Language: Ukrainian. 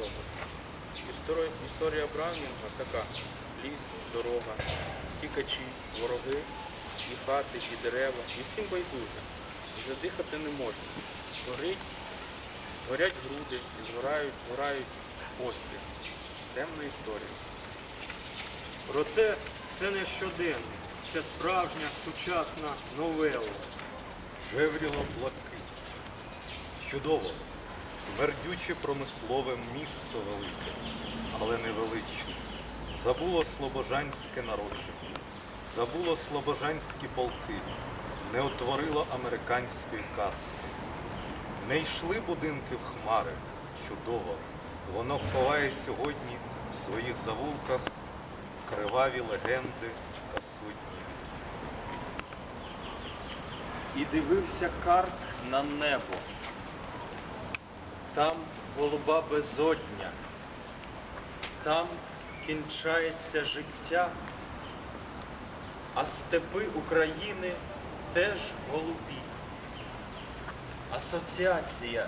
особи. Історія, історія Браунінга така. Ліс, дорога, тікачі, вороги, і хати, і дерева, і всім байдуже. Вже дихати не можна. Горить, горять груди, і згорають, згорають острів. Темна історія. Проте це не щоденник, це справжня сучасна новела. Жевріло блакить. Чудово, смердюче промислове місто велике, але невеличне. Забуло слобожанське народження, забуло слобожанські полки, не утворило американської каски. Не йшли будинки в хмари, чудово. Воно ховає сьогодні в своїх завулках криваві легенди та сутні. І дивився карт на небо. Там голуба безодня. Там кінчається життя, а степи України теж голубі. Асоціація